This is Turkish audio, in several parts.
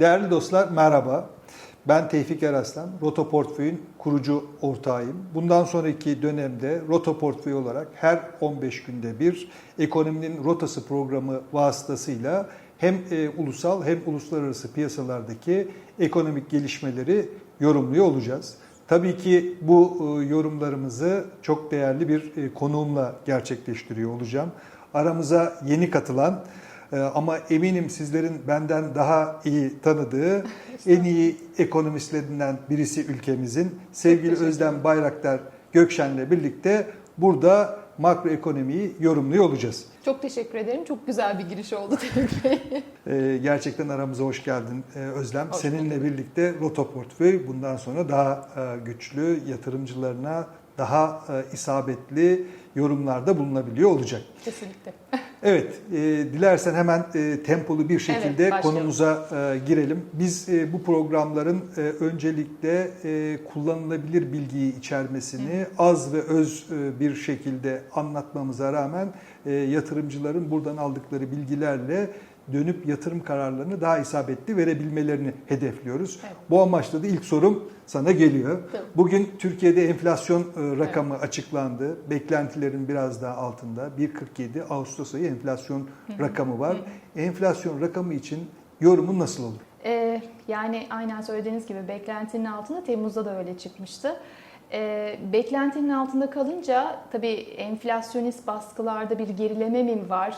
Değerli dostlar merhaba. Ben Tevfik Eraslan, Roto Portföy'ün kurucu ortağıyım. Bundan sonraki dönemde Roto Portföy olarak her 15 günde bir ekonominin rotası programı vasıtasıyla hem e, ulusal hem uluslararası piyasalardaki ekonomik gelişmeleri yorumluyor olacağız. Tabii ki bu e, yorumlarımızı çok değerli bir e, konuğumla gerçekleştiriyor olacağım. Aramıza yeni katılan Ama eminim sizlerin benden daha iyi tanıdığı en iyi ekonomistlerinden birisi ülkemizin sevgili Özlem Bayraktar Gökşen'le birlikte burada makroekonomiyi yorumluyor olacağız. Çok teşekkür ederim. Çok güzel bir giriş oldu Tevfik Bey. Ee, Gerçekten aramıza hoş geldin e, Özlem. Hoş Seninle bulduk. birlikte Roto Portföy bundan sonra daha e, güçlü yatırımcılarına daha e, isabetli yorumlarda bulunabiliyor olacak. Kesinlikle. Evet, e, dilersen hemen e, tempolu bir şekilde Evet, başlayalım. konumuza e, girelim. Biz e, bu programların e, öncelikle e, kullanılabilir bilgiyi içermesini az ve öz e, bir şekilde anlatmamıza rağmen e, yatırımcıların buradan aldıkları bilgilerle dönüp yatırım kararlarını daha isabetli verebilmelerini hedefliyoruz. Evet. Bu amaçla da ilk sorum sana geliyor. Tabii. Bugün Türkiye'de enflasyon e, rakamı açıklandı. Beklentilerin biraz daha altında. 1.47 Ağustos ayı enflasyon rakamı var. Enflasyon rakamı için yorumun nasıl olur? Ee, yani aynen söylediğiniz gibi beklentinin altında Temmuz'da da öyle çıkmıştı. Ee, beklentinin altında kalınca tabii enflasyonist baskılarda bir gerileme mi var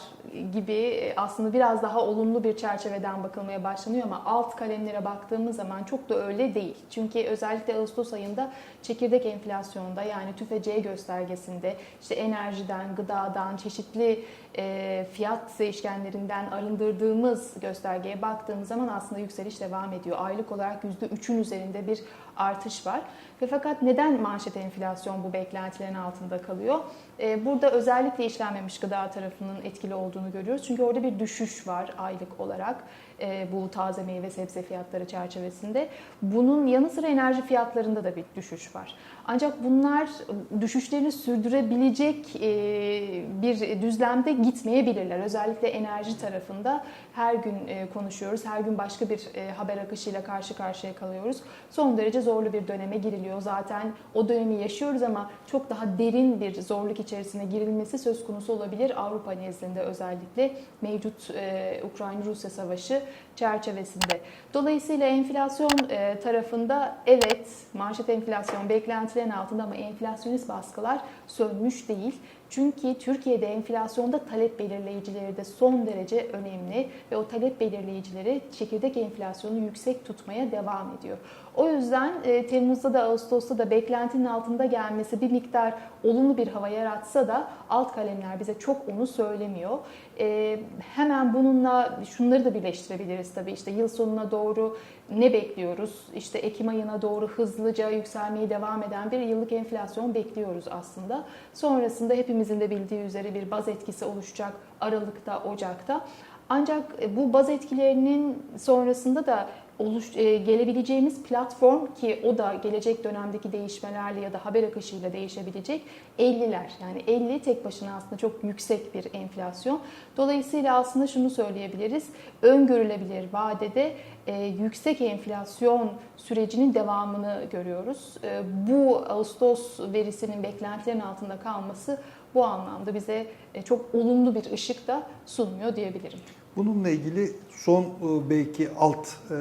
gibi e, aslında biraz daha olumlu bir çerçeveden bakılmaya başlanıyor ama alt kalemlere baktığımız zaman çok da öyle değil. Çünkü özellikle Ağustos ayında çekirdek enflasyonda yani TÜFE göstergesinde işte enerjiden, gıdadan, çeşitli e, fiyat değişkenlerinden arındırdığımız göstergeye baktığımız zaman aslında yükseliş devam ediyor. Aylık olarak %3'ün üzerinde bir artış var. Ve fakat neden manşet enflasyon bu beklentilerin altında kalıyor? E, burada özellikle işlenmemiş gıda tarafının etkili olduğunu görüyoruz. Çünkü orada bir düşüş var aylık olarak e, bu taze meyve sebze fiyatları çerçevesinde. Bunun yanı sıra enerji fiyatlarında da bir düşüş var. Ancak bunlar düşüşlerini sürdürebilecek e, bir düzlemde gitmeyebilirler. Özellikle enerji tarafında her gün e, konuşuyoruz. Her gün başka bir haber akışıyla karşı karşıya kalıyoruz. Son derece zorlu bir döneme giriliyor. Zaten o dönemi yaşıyoruz ama çok daha derin bir zorluk içerisine girilmesi söz konusu olabilir. Avrupa nezdinde özellikle mevcut e, Ukrayna-Rusya savaşı çerçevesinde. Dolayısıyla enflasyon e, tarafında evet manşet enflasyon beklentilerin altında ama enflasyonist baskılar sönmüş değil. Çünkü Türkiye'de enflasyonda talep belirleyicileri de son derece önemli ve o talep belirleyicileri çekirdek enflasyonu yüksek tutmaya devam ediyor. O yüzden e, Temmuz'da da Ağustos'ta da beklentinin altında gelmesi bir miktar olumlu bir hava yaratsa da alt kalemler bize çok onu söylemiyor. E, hemen bununla şunları da birleştirebiliriz tabii işte yıl sonuna doğru ne bekliyoruz? İşte Ekim ayına doğru hızlıca yükselmeye devam eden bir yıllık enflasyon bekliyoruz aslında. Sonrasında hepimizin de bildiği üzere bir baz etkisi oluşacak Aralık'ta, Ocak'ta. Ancak e, bu baz etkilerinin sonrasında da oluş, e, gelebileceğimiz platform ki o da gelecek dönemdeki değişmelerle ya da haber akışıyla değişebilecek 50'ler. Yani 50 tek başına aslında çok yüksek bir enflasyon. Dolayısıyla aslında şunu söyleyebiliriz. Öngörülebilir vadede e, yüksek enflasyon sürecinin devamını görüyoruz. E, bu Ağustos verisinin beklentilerin altında kalması bu anlamda bize e, çok olumlu bir ışık da sunmuyor diyebilirim. Bununla ilgili son e, belki alt e,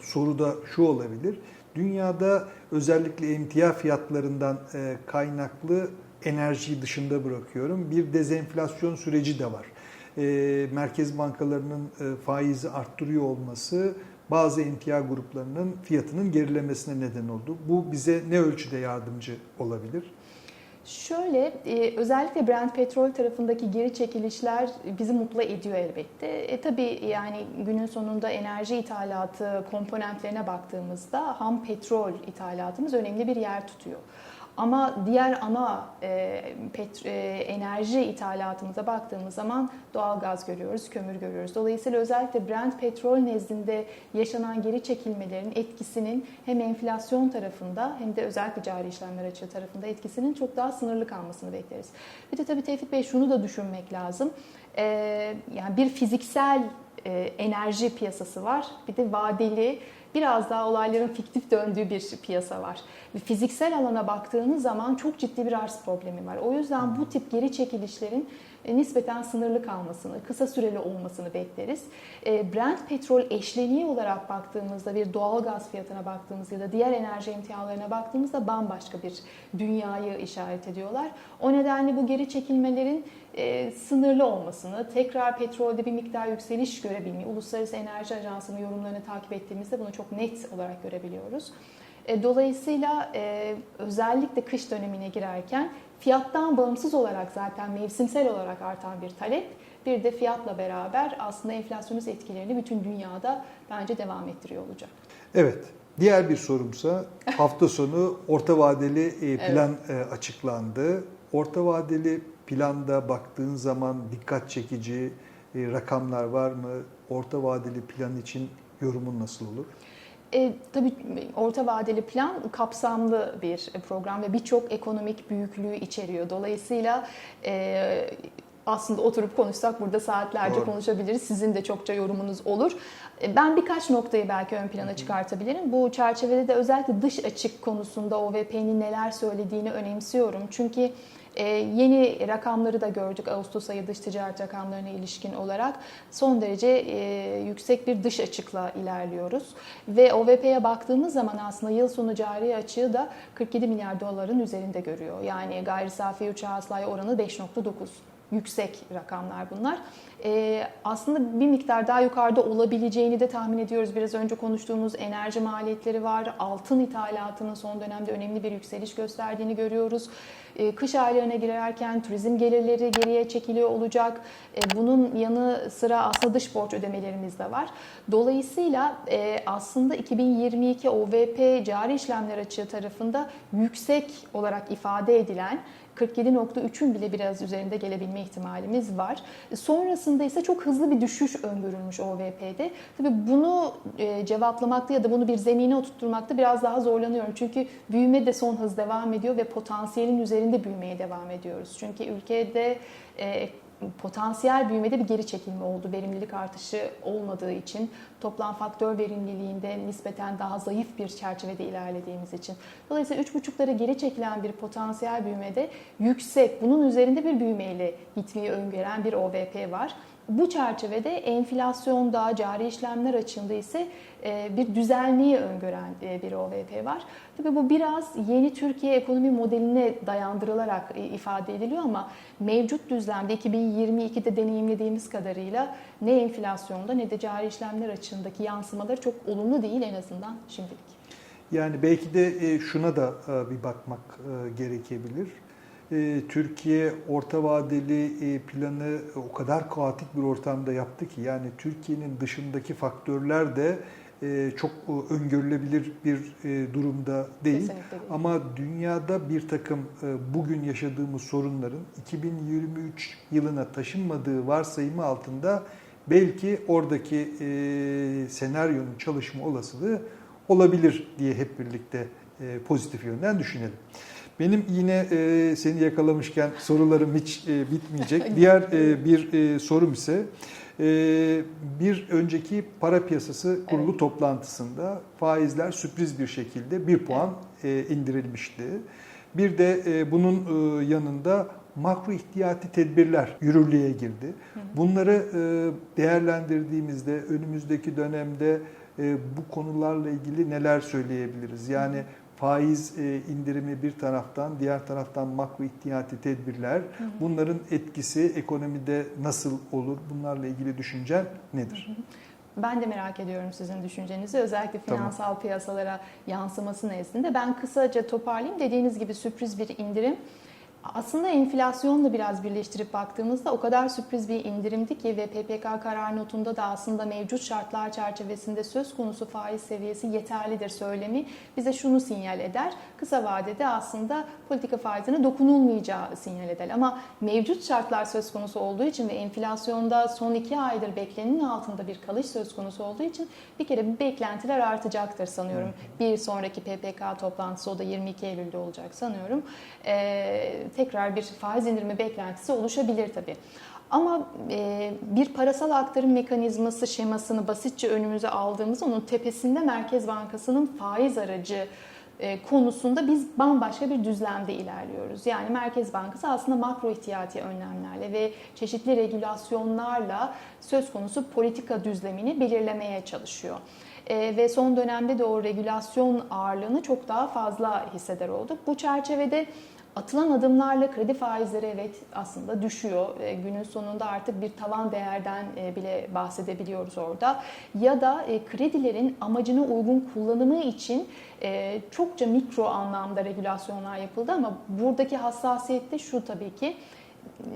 soru da şu olabilir. Dünyada özellikle emtia fiyatlarından e, kaynaklı enerjiyi dışında bırakıyorum. Bir dezenflasyon süreci de var. Merkez bankalarının faizi arttırıyor olması bazı emtia gruplarının fiyatının gerilemesine neden oldu. Bu bize ne ölçüde yardımcı olabilir? Şöyle, e, özellikle Brent petrol tarafındaki geri çekilişler bizi mutlu ediyor elbette. E, tabii yani günün sonunda enerji ithalatı komponentlerine baktığımızda ham petrol ithalatımız önemli bir yer tutuyor. Ama diğer ana e, pet, e, enerji ithalatımıza baktığımız zaman doğal gaz görüyoruz, kömür görüyoruz. Dolayısıyla özellikle Brent petrol nezdinde yaşanan geri çekilmelerin etkisinin hem enflasyon tarafında hem de özellikle cari işlemler açığı tarafında etkisinin çok daha sınırlı kalmasını bekleriz. Bir de tabii Tevfik Bey şunu da düşünmek lazım. E, yani bir fiziksel e, enerji piyasası var. Bir de vadeli biraz daha olayların fiktif döndüğü bir piyasa var. Fiziksel alana baktığınız zaman çok ciddi bir arz problemi var. O yüzden bu tip geri çekilişlerin e, nispeten sınırlı kalmasını, kısa süreli olmasını bekleriz. E, Brent petrol eşleniği olarak baktığımızda bir doğal gaz fiyatına baktığımızda ya da diğer enerji emtialarına baktığımızda bambaşka bir dünyayı işaret ediyorlar. O nedenle bu geri çekilmelerin e, sınırlı olmasını, tekrar petrolde bir miktar yükseliş görebilmeyi, Uluslararası Enerji Ajansı'nın yorumlarını takip ettiğimizde bunu çok net olarak görebiliyoruz. E, Dolayısıyla e, özellikle kış dönemine girerken fiyattan bağımsız olarak zaten mevsimsel olarak artan bir talep, bir de fiyatla beraber aslında enflasyonist etkilerini bütün dünyada bence devam ettiriyor olacak. Evet. Diğer bir sorumsa hafta sonu orta vadeli e, plan e, açıklandı. Orta vadeli planda baktığın zaman dikkat çekici e, rakamlar var mı? Orta vadeli plan için yorumun nasıl olur? E, tabii orta vadeli plan kapsamlı bir program ve birçok ekonomik büyüklüğü içeriyor. Dolayısıyla e, aslında oturup konuşsak burada saatlerce Doğru. konuşabiliriz. Sizin de çokça yorumunuz olur. E, Ben birkaç noktayı belki ön plana çıkartabilirim. Bu çerçevede de özellikle dış açık konusunda OVP'nin neler söylediğini önemsiyorum. Çünkü e, yeni rakamları da gördük Ağustos ayı dış ticaret rakamlarına ilişkin olarak. Son derece e, yüksek bir dış açıkla ilerliyoruz. Ve OVP'ye baktığımız zaman aslında yıl sonu cari açığı da 47 milyar doların üzerinde görüyor. Yani gayri safi uçağı hasılaya oranı 5.9 yüksek rakamlar bunlar. Ee, aslında bir miktar daha yukarıda olabileceğini de tahmin ediyoruz. Biraz önce konuştuğumuz enerji maliyetleri var. Altın ithalatının son dönemde önemli bir yükseliş gösterdiğini görüyoruz. Ee, kış aylarına girerken turizm gelirleri geriye çekiliyor olacak. Ee, bunun yanı sıra aslında dış borç ödemelerimiz de var. Dolayısıyla e, aslında 2022 OVP cari işlemler açığı tarafında yüksek olarak ifade edilen 47.3'ün bile biraz üzerinde gelebilme ihtimalimiz var. Sonrasında ise çok hızlı bir düşüş öngörülmüş OVP'de. Tabii bunu e, cevaplamakta ya da bunu bir zemine oturtturmakta biraz daha zorlanıyorum. Çünkü büyüme de son hız devam ediyor ve potansiyelin üzerinde büyümeye devam ediyoruz. Çünkü ülkede e, potansiyel büyümede bir geri çekilme oldu. Verimlilik artışı olmadığı için, toplam faktör verimliliğinde nispeten daha zayıf bir çerçevede ilerlediğimiz için. Dolayısıyla 3,5'lara geri çekilen bir potansiyel büyümede yüksek, bunun üzerinde bir büyümeyle gitmeyi öngören bir OVP var. Bu çerçevede enflasyonda, cari işlemler açığında ise e, bir düzelmeyi öngören e, bir OVP var. Tabii bu biraz yeni Türkiye ekonomi modeline dayandırılarak e, ifade ediliyor ama mevcut düzlemde 2022'de deneyimlediğimiz kadarıyla ne enflasyonda ne de cari işlemler açığındaki yansımaları çok olumlu değil en azından şimdilik. Yani belki de şuna da bir bakmak gerekebilir. E, Türkiye orta vadeli e, planı o kadar kaotik bir ortamda yaptı ki yani Türkiye'nin dışındaki faktörler de e, çok e, öngörülebilir bir durumda değil. Kesinlikle. Ama dünyada bir takım bugün yaşadığımız sorunların 2023 yılına taşınmadığı varsayımı altında belki oradaki senaryonun çalışma olasılığı olabilir diye hep birlikte pozitif yönden düşünelim. Benim yine e, seni yakalamışken sorularım hiç e, bitmeyecek. Diğer e, bir e, sorum ise e, bir önceki para piyasası kurulu Evet. toplantısında faizler sürpriz bir şekilde bir puan e, indirilmişti. Bir de e, bunun e, yanında makro ihtiyati tedbirler yürürlüğe girdi. Bunları e, değerlendirdiğimizde önümüzdeki dönemde e, bu konularla ilgili neler söyleyebiliriz? Yani faiz e, indirimi bir taraftan, diğer taraftan makro ihtiyati tedbirler. Bunların etkisi ekonomide nasıl olur? Bunlarla ilgili düşüncen nedir? Ben de merak ediyorum sizin düşüncenizi. Özellikle Tamam. finansal piyasalara yansıması nezdinde. Ben kısaca toparlayayım. Dediğiniz gibi sürpriz bir indirim. Aslında enflasyonla biraz birleştirip baktığımızda o kadar sürpriz bir indirimdi ki ve PPK karar notunda da aslında mevcut şartlar çerçevesinde söz konusu faiz seviyesi yeterlidir söylemi bize şunu sinyal eder. Kısa vadede aslında politika faizine dokunulmayacağı sinyal eder. Ama mevcut şartlar söz konusu olduğu için ve enflasyonda son iki aydır beklenenin altında bir kalış söz konusu olduğu için bir kere bir beklentiler artacaktır sanıyorum. Bir sonraki PPK toplantısı o da 22 Eylül'de olacak sanıyorum. Ee, tekrar bir faiz indirimi beklentisi oluşabilir tabii. Ama e, bir parasal aktarım mekanizması şemasını basitçe önümüze aldığımızda onun tepesinde Merkez Bankası'nın faiz aracı e, konusunda biz bambaşka bir düzlemde ilerliyoruz. Yani Merkez Bankası aslında makro ihtiyati önlemlerle ve çeşitli regülasyonlarla söz konusu politika düzlemini belirlemeye çalışıyor. E, ve son dönemde de o regülasyon ağırlığını çok daha fazla hisseder olduk. Bu çerçevede atılan adımlarla kredi faizleri evet aslında düşüyor. E, günün sonunda artık bir tavan değerden e, bile bahsedebiliyoruz orada. Ya da e, kredilerin amacına uygun kullanımı için e, çokça mikro anlamda regülasyonlar yapıldı ama buradaki hassasiyet de şu tabii ki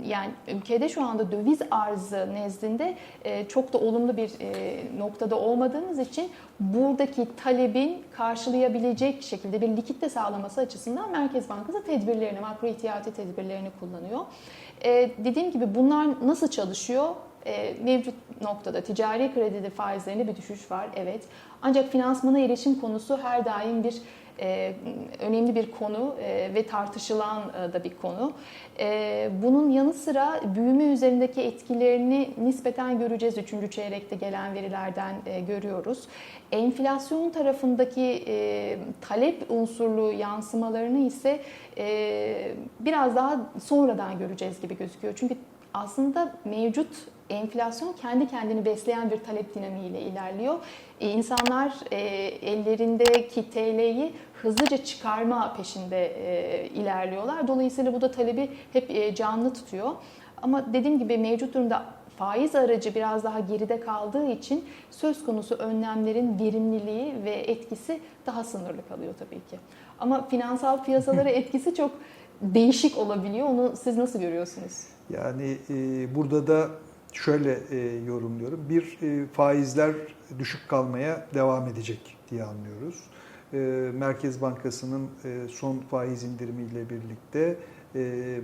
yani ülkede şu anda döviz arzı nezdinde e, çok da olumlu bir e, noktada olmadığımız için buradaki talebin karşılayabilecek şekilde bir likitte sağlaması açısından Merkez Bankası tedbirlerini, makro ihtiyati tedbirlerini kullanıyor. E, dediğim gibi bunlar nasıl çalışıyor? Mevcut noktada ticari kredide faizlerinde bir düşüş var, evet. Ancak finansmana erişim konusu her daim bir e, önemli bir konu e, ve tartışılan e, da bir konu. E, bunun yanı sıra büyüme üzerindeki etkilerini nispeten göreceğiz. Üçüncü çeyrekte gelen verilerden e, görüyoruz. Enflasyon tarafındaki e, talep unsurlu yansımalarını ise e, biraz daha sonradan göreceğiz gibi gözüküyor. Çünkü aslında mevcut enflasyon kendi kendini besleyen bir talep dinamiğiyle ilerliyor. E, insanlar e, ellerindeki TL'yi hızlıca çıkarma peşinde e, ilerliyorlar. Dolayısıyla bu da talebi hep e, canlı tutuyor. Ama dediğim gibi mevcut durumda faiz aracı biraz daha geride kaldığı için söz konusu önlemlerin verimliliği ve etkisi daha sınırlı kalıyor tabii ki. Ama finansal piyasalara etkisi çok değişik olabiliyor. Onu siz nasıl görüyorsunuz? Yani e, burada da şöyle e, yorumluyorum. Bir e, faizler düşük kalmaya devam edecek diye anlıyoruz. E, Merkez Bankası'nın e, son faiz indirimiyle birlikte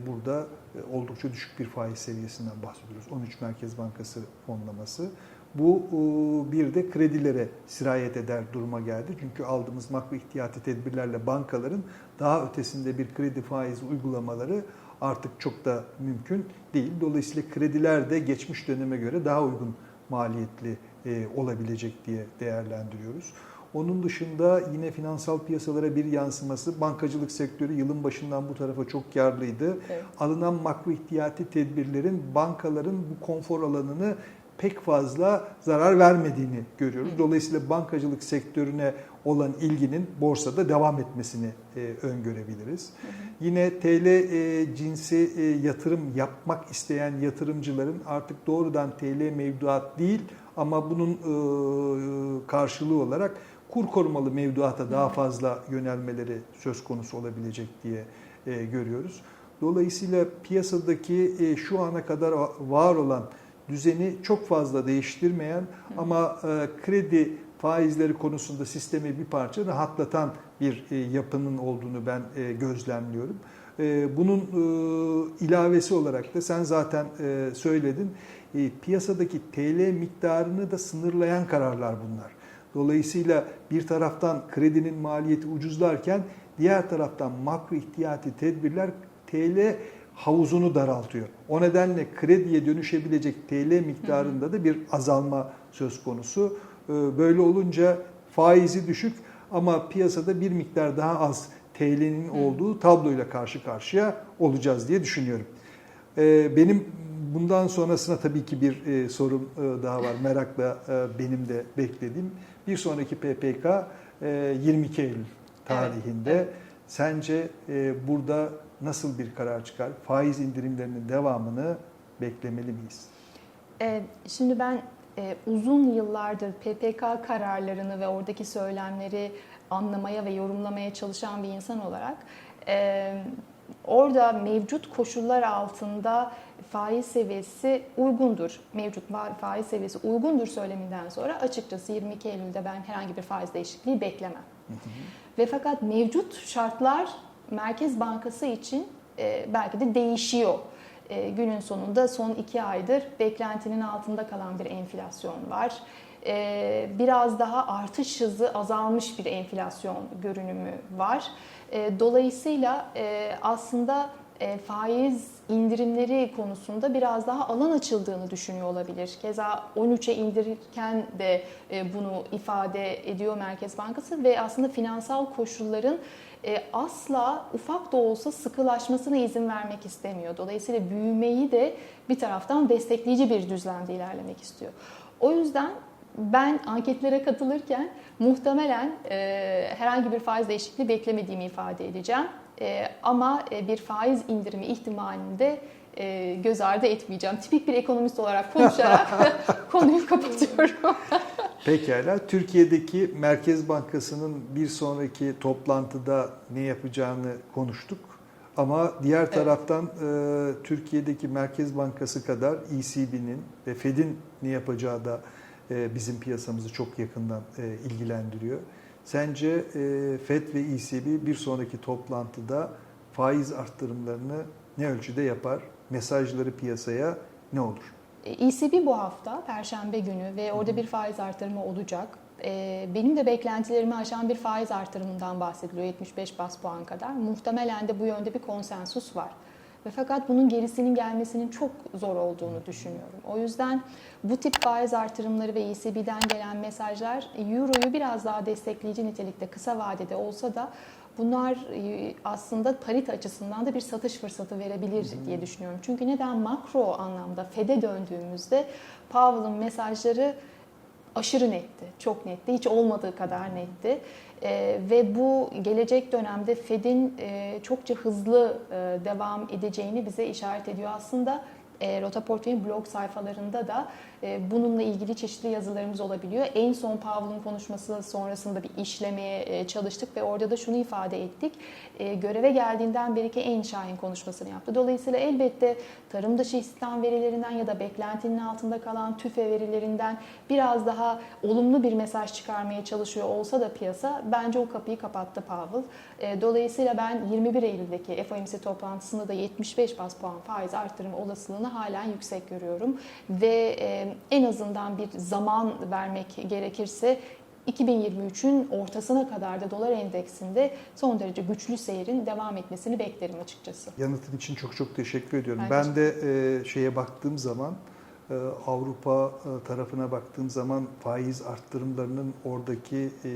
burada e, oldukça düşük bir faiz seviyesinden bahsediyoruz. 13 Merkez Bankası fonlaması. Bu e, bir de kredilere sirayet eder duruma geldi. Çünkü aldığımız makro ihtiyati tedbirlerle bankaların daha ötesinde bir kredi faizi uygulamaları artık çok da mümkün değil. Dolayısıyla krediler de geçmiş döneme göre daha uygun maliyetli e, olabilecek diye değerlendiriyoruz. Onun dışında yine finansal piyasalara bir yansıması bankacılık sektörü yılın başından bu tarafa çok karlıydı. Evet. Alınan makro ihtiyati tedbirlerin bankaların bu konfor alanını pek fazla zarar vermediğini görüyoruz. Dolayısıyla bankacılık sektörüne olan ilginin borsada devam etmesini e, öngörebiliriz. Yine TL e, cinsi e, yatırım yapmak isteyen yatırımcıların artık doğrudan TL mevduat değil ama bunun e, karşılığı olarak kur korumalı mevduata daha fazla yönelmeleri söz konusu olabilecek diye e, görüyoruz. Dolayısıyla piyasadaki e, şu ana kadar var olan düzeni çok fazla değiştirmeyen ama e, kredi faizleri konusunda sistemi bir parça rahatlatan bir e, yapının olduğunu ben e, gözlemliyorum. E, Bunun e, ilavesi olarak da sen zaten e, söyledin. E, Piyasadaki TL miktarını da sınırlayan kararlar bunlar. Dolayısıyla bir taraftan kredinin maliyeti ucuzlarken diğer taraftan makro ihtiyati tedbirler TL havuzunu daraltıyor. O nedenle krediye dönüşebilecek TL miktarında da bir azalma söz konusu. Ee, Böyle olunca faizi düşük ama piyasada bir miktar daha az TL'nin olduğu tabloyla karşı karşıya olacağız diye düşünüyorum. Ee, Benim bundan sonrasına tabii ki bir e, sorum e, daha var. Merakla e, benim de beklediğim. Bir sonraki PPK e, 22 Eylül tarihinde. evet. Sence e, burada nasıl bir karar çıkar? Faiz indirimlerinin devamını beklemeli miyiz? Ee, Şimdi ben e, uzun yıllardır PPK kararlarını ve oradaki söylemleri anlamaya ve yorumlamaya çalışan bir insan olarak e, orada mevcut koşullar altında faiz seviyesi uygundur. Mevcut fa- faiz seviyesi uygundur söyleminden sonra açıkçası 22 Eylül'de ben herhangi bir faiz değişikliği beklemem. Ve fakat mevcut şartlar Merkez Bankası için e, belki de değişiyor. E, günün sonunda son iki aydır beklentinin altında kalan bir enflasyon var. E, biraz daha artış hızı azalmış bir enflasyon görünümü var. E, dolayısıyla e, aslında e, faiz indirimleri konusunda biraz daha alan açıldığını düşünüyor olabilir. Keza 13'e indirirken de e, bunu ifade ediyor Merkez Bankası ve aslında finansal koşulların e, asla ufak da olsa sıkılaşmasına izin vermek istemiyor. Dolayısıyla büyümeyi de bir taraftan destekleyici bir düzlemde ilerlemek istiyor. O yüzden ben anketlere katılırken muhtemelen e, herhangi bir faiz değişikliği beklemediğimi ifade edeceğim. E, ama e, bir faiz indirimi ihtimalini de e, göz ardı etmeyeceğim. Tipik bir ekonomist olarak konuşarak konuyu kapatıyorum. Pekala. Türkiye'deki Merkez Bankası'nın bir sonraki toplantıda ne yapacağını konuştuk. Ama diğer taraftan e, Türkiye'deki Merkez Bankası kadar ECB'nin ve Fed'in ne yapacağı da e, bizim piyasamızı çok yakından e, ilgilendiriyor. Sence e, Fed ve ECB bir sonraki toplantıda faiz arttırımlarını ne ölçüde yapar? Mesajları piyasaya ne olur? ECB bu hafta Perşembe günü ve orada bir faiz artırımı olacak. Ee, Benim de beklentilerimi aşan bir faiz artırımından bahsediliyor 75 bas puan kadar. Muhtemelen de bu yönde bir konsensus var. Ve fakat bunun gerisinin gelmesinin çok zor olduğunu düşünüyorum. O yüzden bu tip faiz artırımları ve ECB'den gelen mesajlar Euro'yu biraz daha destekleyici nitelikte kısa vadede olsa da bunlar e, aslında parite açısından da bir satış fırsatı verebilir diye düşünüyorum. Çünkü neden makro anlamda Fed'e döndüğümüzde Powell'ın mesajları aşırı netti, çok netti, hiç olmadığı kadar netti. Ee, ve bu gelecek dönemde Fed'in e, çokça hızlı e, devam edeceğini bize işaret ediyor. Aslında e, Rota Portföy'ün blog sayfalarında da e, bununla ilgili çeşitli yazılarımız olabiliyor. En son Powell'ın konuşması sonrasında bir işlemeye e, çalıştık ve orada da şunu ifade ettik. E, göreve geldiğinden beriki en şahin konuşmasını yaptı. Dolayısıyla elbette tarım dışı istihdam verilerinden ya da beklentinin altında kalan TÜFE verilerinden biraz daha olumlu bir mesaj çıkarmaya çalışıyor olsa da piyasa bence o kapıyı kapattı Powell. E, Dolayısıyla ben 21 Eylül'deki FOMC toplantısında da 75 bas puan faiz artırımı olasılığını halen yüksek görüyorum. Ve e, en azından bir zaman vermek gerekirse 2023'ün ortasına kadar da dolar endeksinde son derece güçlü seyrin devam etmesini beklerim açıkçası. Yanıtın için çok çok teşekkür ediyorum. Ben Ben, de e, şeye baktığım zaman e, Avrupa e, tarafına baktığım zaman faiz arttırımlarının oradaki e,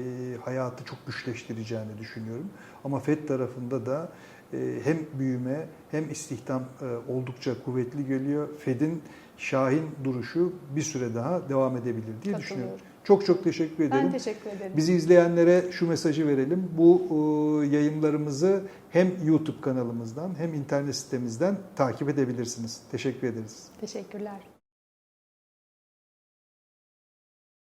hayatı çok güçleştireceğini düşünüyorum. Ama Fed tarafında da hem büyüme hem istihdam e, oldukça kuvvetli geliyor. Fed'in şahin duruşu bir süre daha devam edebilir diye düşünüyorum. Çok çok teşekkür ederim. Ben teşekkür ederim. Bizi izleyenlere şu mesajı verelim. Bu e, yayınlarımızı hem YouTube kanalımızdan hem internet sitemizden takip edebilirsiniz. Teşekkür ederiz. Teşekkürler.